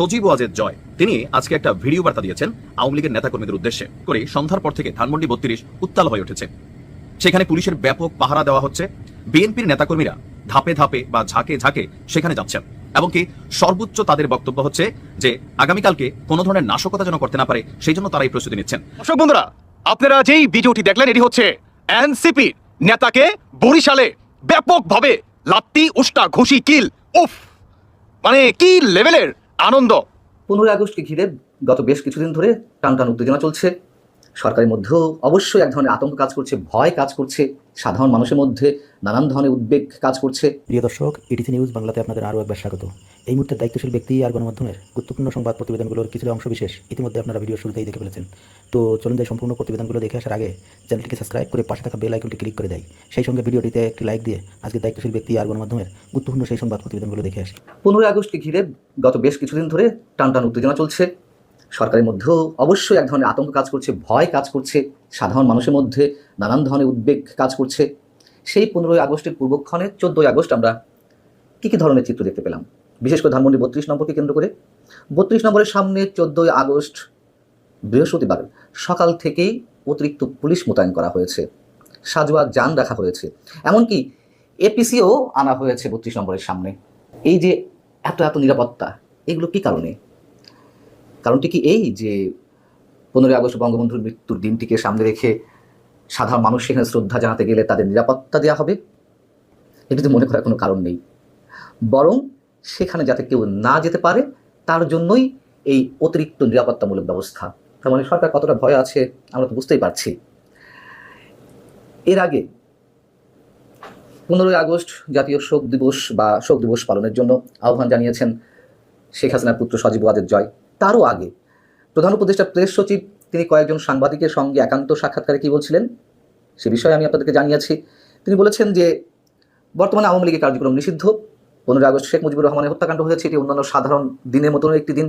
সজীব ওয়াজেদ জয়। তিনি আজকে একটা ভিডিও বার্তা দিয়েছেন আওয়ামী লীগের নেতাকর্মীদের উদ্দেশ্যে করে সন্ধ্যার পর থেকে ধানমন্ডি বত্রিশ উত্তাল হয়ে উঠেছে। সেখানে পুলিশের ব্যাপক পাহারা দেওয়া হচ্ছে। বিএনপির নেতাকর্মীরা ধাপে ধাপে বা ঝাঁকে ঝাঁকে সেখানে যাচ্ছেন। এবং কি সর্বোচ্চ তাদের বক্তব্য হচ্ছে যে আগামীকালকে কোনো ধরনের নাশকতা যেন করতে না পারে, সেই জন্য তারা এই প্রস্তুতি নিচ্ছেন। দর্শক বন্ধুরা, আপনারা যেই ভিডিওটি দেখলেন, এটি হচ্ছে এনসিপি নেতাকে বরিশালে ব্যাপকভাবে লাত্তি, উষ্টা, ঘুষি, কিল, উফ! মানে কি লেভেলের আনন্দ। পনেরোই আগস্টকে ঘিরে গত বেশ কিছুদিন ধরে টান টান উত্তেজনা চলছে। সরকারের মধ্যেও অবশ্যই এক ধরনের আতঙ্ক কাজ করছে ভয় কাজ করছে সাধারণ মানুষের মধ্যে নানান ধরনের উদ্বেগ কাজ করছে। প্রিয় দর্শক এটিসি নিউজ বাংলাতে আপনাদের আরও একবার স্বাগত। এই মুহূর্তে দায়িত্বশীল ব্যক্তি আর গণমাধ্যমের গুরুত্বপূর্ণ সংবাদ প্রতিবেদনগুলোর কিছু অংশ বিশেষ ইতিমধ্যে আপনারা ভিডিও শুরুতেই দেখে ফেলেছেন। তো চলুন যাই সম্পূর্ণ প্রতিবেদনগুলো দেখে আসার আগে চ্যানেলটিকে সাবস্ক্রাইব করে পাশে থাকা বেল আইকনটি ক্লিক করে দেয়। সেই সঙ্গে ভিডিওটিতে একটি লাইক দিয়ে আজকে দায়িত্বশীল ব্যক্তি আর গণমাধ্যমের গুরুত্বপূর্ণ সেই সংবাদ প্রতিবেদনগুলো দেখে আসি। পনেরোই আগস্টকে ঘিরে গত বেশ কিছুদিন ধরে টান টান উত্তেজনা চলছে। সরকারের মধ্যেও অবশ্যই এক ধরনের আতঙ্ক কাজ করছে, ভয় কাজ করছে, সাধারণ মানুষের মধ্যে নানান ধরনের উদ্বেগ কাজ করছে। সেই পনেরোই আগস্টের পূর্বক্ষণে চোদ্দোই আগস্ট আমরা কী কী ধরনের চিত্র দেখতে পেলাম? বিশেষ করে ধানমন্ডি বত্রিশ নম্বরকে কেন্দ্র করে। বত্রিশ নম্বরের সামনে চোদ্দোই আগস্ট, বৃহস্পতিবার সকাল থেকেই অতিরিক্ত পুলিশ মোতায়েন করা হয়েছে। সাজোয়া যান রাখা হয়েছে। এমনকি এপিসিও আনা হয়েছে বত্রিশ নম্বরের সামনে। এই যে এত এত নিরাপত্তা, এগুলো কি কারণে? কারণটি কি এই যে পনেরোই আগস্ট বঙ্গবন্ধুর মৃত্যুর দিনটিকে সামনে রেখে সাধারণ মানুষ সেখানে শ্রদ্ধা জানাতে গেলে তাদের নিরাপত্তা দেওয়া হবে? এটিতে মনে করার কোনো কারণ নেই। বরং সেখানে যাতে কেউ না যেতে পারে, তার জন্যই এই অতিরিক্ত নিরাপত্তামূলক ব্যবস্থা। তার মানে সরকার কতটা ভয় আছে, আমরা তো বুঝতেই পারছি। এর আগে পনেরোই আগস্ট জাতীয় শোক দিবস বা শোক দিবস পালনের জন্য আহ্বান জানিয়েছেন শেখ হাসিনার পুত্র সজীব ওয়াজেদ জয়। তারও আগে প্রধান উপদেষ্টা প্রেস সচিব, তিনি কয়েকজন সাংবাদিকের সঙ্গে একান্ত সাক্ষাৎকারে কি বলছিলেন, সে বিষয়ে আমি আপনাদেরকে জানিয়েছি। তিনি বলেছেন যে, বর্তমানে আওয়ামী লীগের কার্যক্রম নিষিদ্ধ। পনেরোই আগস্ট শেখ মুজিবুর রহমানের হত্যাকাণ্ড হয়েছে, এটি অন্যান্য সাধারণ দিনের মতন একটি দিন,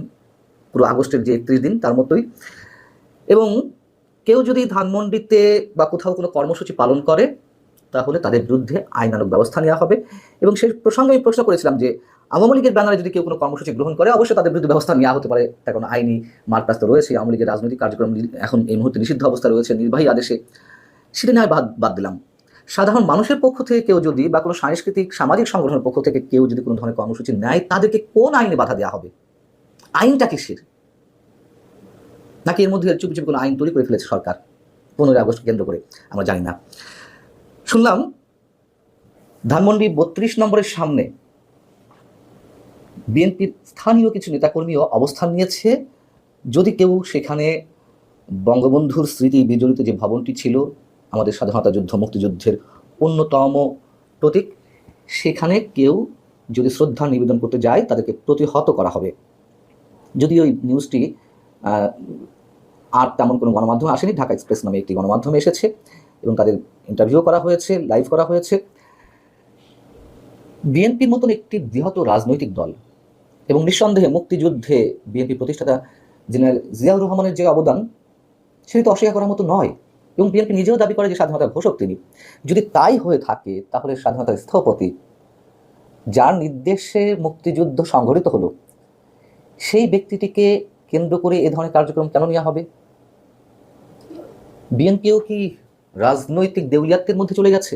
পুরো আগস্টের যে একত্রিশ দিন তার মতোই। এবং কেউ যদি ধানমন্ডিতে বা কোথাও কোনো কর্মসূচি পালন করে, তাহলে তাদের বিরুদ্ধে আইনানুগ ব্যবস্থা নেওয়া হবে। এবং সেই প্রসঙ্গে আমি প্রশ্ন করেছিলাম যে, আওয়ামী লীগের ব্যানারে যদি কেউ কোনো কর্মসূচি গ্রহণ করে, অবশ্যই তাদের বিরুদ্ধে ব্যবস্থা নেওয়া হতে পারে। তার কোনো আইনি মারপ্রাস্ত রয়েছে, আওয়ামী লীগের রাজনৈতিক কার্যক্রম এখন এই মুহূর্তে নিষিদ্ধ অবস্থা রয়েছে, নির্বাহী আদেশে। সেটা নয় বাদ বাদ দিলাম। সাধারণ মানুষের পক্ষ থেকে কেউ যদি বা কোনো সাংস্কৃতিক, সামাজিক সংগঠনের পক্ষ থেকে কেউ যদি কোনো ধরনের কর্মসূচি নেয়, তাদেরকে কোন আইনে বাধা দেওয়া হবে? আইনটা কিসের? নাকি এর মধ্যে চুপি চুপি কোনো আইন তৈরি করে ফেলেছে সরকার? পনেরোই আগস্ট কেন্দ্র করে, আমরা জানি না। শুনলাম, ধানমন্ডি বত্রিশ নম্বরের সামনে বিএনপির স্থানীয় কিছু নেতাকর্মীও অবস্থান নিয়েছে। যদি কেউ সেখানে বঙ্গবন্ধুর স্মৃতি বিজড়িত যে ভবনটি ছিল আমাদের স্বাধীনতা যুদ্ধ, মুক্তিযুদ্ধের অন্যতম প্রতীক। সেখানে কেউ যদি শ্রদ্ধা নিবেদন করতে যায়, তাদেরকে প্রতিহত করা হবে। যদি ওই নিউজটি আর তেমন কোনো গণমাধ্যম আসেনি, ঢাকা এক্সপ্রেস নামে একটি গণমাধ্যমে এসেছে এবং তাদের ইন্টারভিউ করা হয়েছে লাইভ করা হয়েছে। বিএনপির মতন একটি বৃহৎ রাজনৈতিক দল এবং নিঃসন্দেহে মুক্তিযুদ্ধে বিএনপি প্রতিষ্ঠাতা জেনারেল জিয়াউর রহমানের যে অবদান, সেটি তো অস্বীকার করার মতো নয়। এবং বিএনপি নিজেও দাবি করে যে স্বাধীনতার ঘোষক তিনি। যদি তাই হয়ে থাকে, তাহলে স্বাধীনতার স্থপতি, যার নির্দেশে মুক্তিযুদ্ধ সংঘটিত হলো, সেই ব্যক্তিটিকে কেন্দ্র করে এ ধরনের কার্যক্রম কেন নেওয়া হবে? বিএনপিও কি রাজনৈতিক দেউলিয়াত্বের মধ্যে চলে গেছে?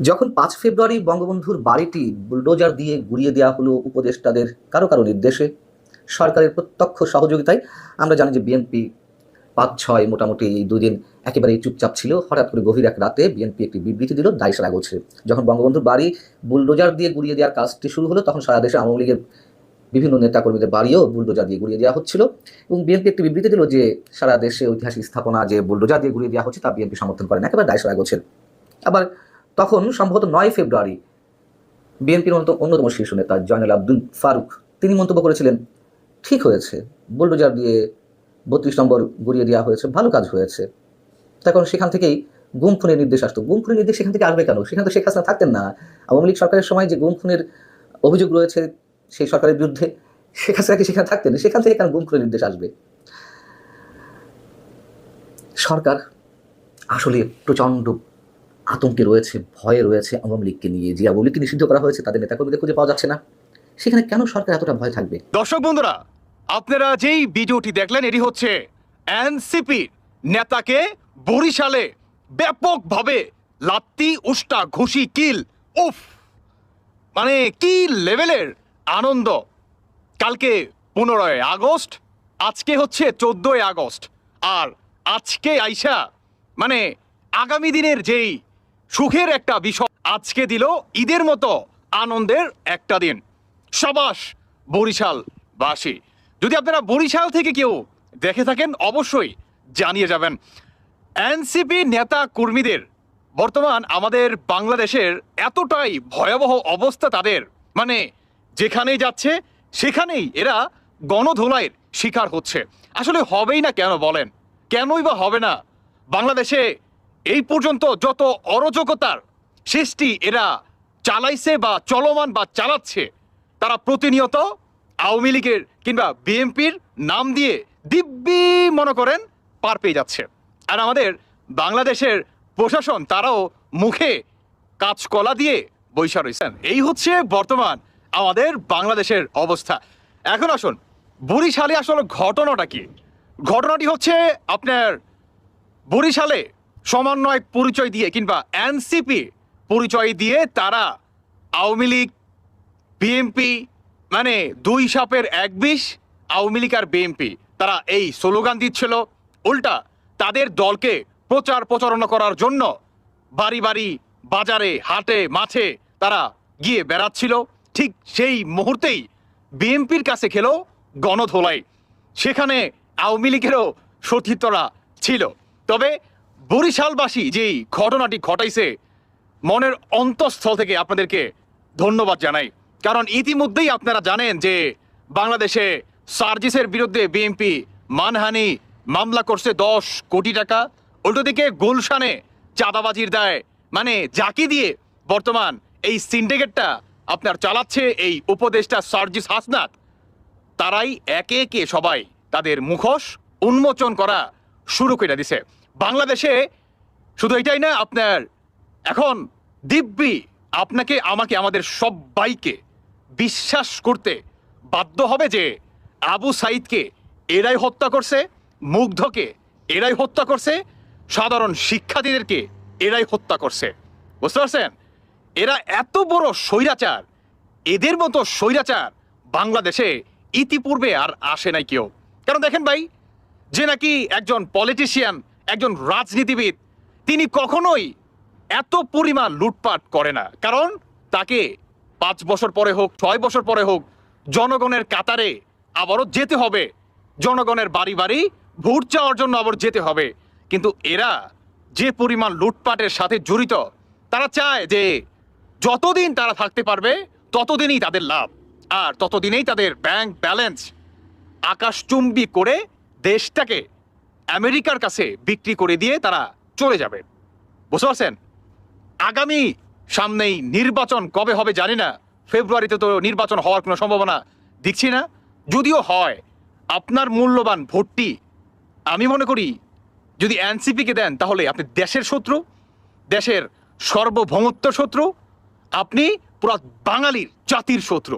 যখন পাঁচ ফেব্রুয়ারি বঙ্গবন্ধুর বাড়িটি বুলডোজার দিয়ে গুড়িয়ে দেওয়া হলো উপদেষ্টাদের কারও কারও নির্দেশে, সরকারের প্রত্যক্ষ সহযোগিতায়, আমরা জানি যে বিএনপি পাঁচ ছয় মোটামুটি এই দুদিন একেবারেই চুপচাপ ছিল। হঠাৎ করে গভীর এক রাতে বিএনপি একটি বিবৃতি দিল দায়সারা গোছে। যখন বঙ্গবন্ধুর বাড়ি বুলডোজার দিয়ে গুড়িয়ে দেওয়ার কাজটি শুরু হলো, তখন সারা দেশে আওয়ামী লীগের বিভিন্ন নেতাকর্মীদের বাড়িও বুলডোজার দিয়ে গুড়িয়ে দেওয়া হচ্ছিল এবং বিএনপি একটি বিবৃতি দিল যে, সারা দেশে ঐতিহাসিক স্থাপনা যে বুলডোজার দিয়ে গুড়িয়ে দেওয়া হচ্ছে, তা বিএনপি সমর্থন করেন একেবারে দায়সারা গোছের আবার তখন সম্ভবত নয় ফেব্রুয়ারি বিএনপির অন্যতম শীর্ষ নেতা জয়নাল আব্দুল ফারুক, তিনি মন্তব্য করেছিলেন, ঠিক হয়েছে, বুলডোজার দিয়ে বত্রিশ নম্বর গুড়িয়ে দেওয়া হয়েছে, ভালো কাজ হয়েছে। তখন সেখান থেকেই গুম খুনের নির্দেশ আসতো। গুম খুনের নির্দেশ সেখান থেকে আসবে কেন? সেখানে তো শেখ হাসিনা থাকতেন না। আওয়ামী লীগ সরকারের সময় যে গুম খুনের অভিযোগ রয়েছে সেই সরকারের বিরুদ্ধে, শেখ হাসিনা কি সেখানে থাকতেন? সেখান থেকে কেন গুম খুনের নির্দেশ আসবে? সরকার আসলে প্রচণ্ড আতঙ্কে রয়েছে, ভয়ে রয়েছে আওয়ামী লীগকে নিয়ে। যে আওয়ামী লীগকে নিষিদ্ধ করা হয়েছে, তাদের নেতাকর্মীদের খুঁজে পাওয়া যাচ্ছে না। সেখানে কেন সরকার এতটা ভয় থাকবে? দর্শক বন্ধুরা আপনারা যেই ভিডিওটি দেখলেন, এটি হচ্ছে এনসিপির নেতাকে বরিশালে ব্যাপকভাবে লাত্তি, উষ্টা, ঘুষি, কিল, উফ! মানে কি লেভেলের আনন্দ? কালকে পনেরোই আগস্ট, আজকে হচ্ছে চোদ্দোই আগস্ট। আর আজকে আইসা মানে আগামী দিনের যেই সুখের একটা বিষয়, আজকে দিল ঈদের মতো আনন্দের একটা দিন। সবাস বরিশাল বাসী যদি আপনারা বরিশাল থেকে কেউ দেখে থাকেন, অবশ্যই জানিয়ে যাবেন। এনসিপি নেতা কর্মীদের বর্তমান আমাদের বাংলাদেশের এতটাই ভয়াবহ অবস্থা তাদের। মানে যেখানেই যাচ্ছে, সেখানেই এরা গণধোলাইয়ের শিকার হচ্ছে। আসলে হবেই না কেন বলেন? কেনই বা হবে না? বাংলাদেশে এই পর্যন্ত যত অরাজকতার সৃষ্টি এরা চালাইছে বা চলমান বা চালাচ্ছে, তারা প্রতিনিয়ত আওয়ামী লীগের কিংবা বিএনপির নাম দিয়ে দিব্যি মনে করেন পার পেয়ে যাচ্ছে। আর আমাদের বাংলাদেশের প্রশাসন, তারাও মুখে কাঁচকলা দিয়ে বৈশা রয়েছেন। এই হচ্ছে বর্তমান আমাদের বাংলাদেশের অবস্থা। এখন আসুন, বরিশালে আসলে ঘটনাটা কি? ঘটনাটি হচ্ছে আপনার বরিশালে সমন্বয় পরিচয় দিয়ে কিংবা এনসিপি পরিচয় দিয়ে তারা আওয়ামী লীগ, বিএনপি মানে দুই সাপের এক বিষ, আওয়ামী লীগ আর বিএনপি তারা এই স্লোগান দিচ্ছিল, উল্টা, তাদের দলকে প্রচার প্রচারণা করার জন্য বাড়ি বাড়ি, বাজারে, হাটে, মাঠে তারা গিয়ে বেড়াচ্ছিল। ঠিক সেই মুহূর্তেই বিএনপির কাছে খেলো গণধোলাই। সেখানে আওয়ামী লীগেরও সতীর্থরা ছিল। তবে বরিশালবাসী যেই ঘটনাটি ঘটাইছে, মনের অন্তঃস্থল থেকে আপনাদেরকে ধন্যবাদ জানাই। কারণ ইতিমধ্যেই আপনারা জানেন যে বাংলাদেশে সার্জিসের বিরুদ্ধে বিএনপি মানহানি মামলা করছে দশ কোটি টাকা। উল্টো দিকে গুলশানে চাঁদাবাজির দায় মানে জাকি দিয়ে বর্তমান এই সিন্ডিকেটটা আপনার চালাচ্ছে এই উপদেষ্টা সার্জিস হাসনাত। তারাই একে একে সবাই তাদের মুখোশ উন্মোচন করা শুরু করে দিছে। বাংলাদেশে শুধু এটাই না, আপনার এখন দিব্যি আপনাকে, আমাকে, আমাদের সবাইকে বিশ্বাস করতে বাধ্য হবে যে আবু সাইদকে এরাই হত্যা করছে, মুগ্ধকে এরাই হত্যা করছে, সাধারণ শিক্ষার্থীদেরকে এরাই হত্যা করছে। বুঝতে পারছেন? এরা এত বড় স্বৈরাচার, এদের মতো স্বৈরাচার বাংলাদেশে ইতিপূর্বে আর আসে নাই কেউ। কারণ দেখেন ভাই, যে নাকি একজন পলিটিশিয়ান একজন রাজনীতিবিদ, তিনি কখনোই এত পরিমাণ লুটপাট করে না। কারণ তাকে পাঁচ বছর পরে হোক, ছয় বছর পরে হোক, জনগণের কাতারে আবারও যেতে হবে। জনগণের বাড়ি বাড়ি ভোট চাওয়ার জন্য আবার যেতে হবে। কিন্তু এরা যে পরিমাণ লুটপাটের সাথে জড়িত, তারা চায় যে যতদিন তারা থাকতে পারবে, ততদিনই তাদের লাভ। আর ততদিনেই তাদের ব্যাংক ব্যালেন্স আকাশচুম্বী করে দেশটাকে আমেরিকার কাছে বিক্রি করে দিয়ে তারা চলে যাবে। বুঝতে পারছেন? আগামী সামনেই নির্বাচন কবে হবে জানি না। ফেব্রুয়ারিতে তো নির্বাচন হওয়ার কোনো সম্ভাবনা দেখছি না। যদিও হয়, আপনার মূল্যবান ভোটটি আমি মনে করি যদি এনসিপিকে দেন, তাহলে আপনি দেশের শত্রু, দেশের সর্বভৌমত্ব শত্রু, আপনি পুরা বাঙালির জাতির শত্রু।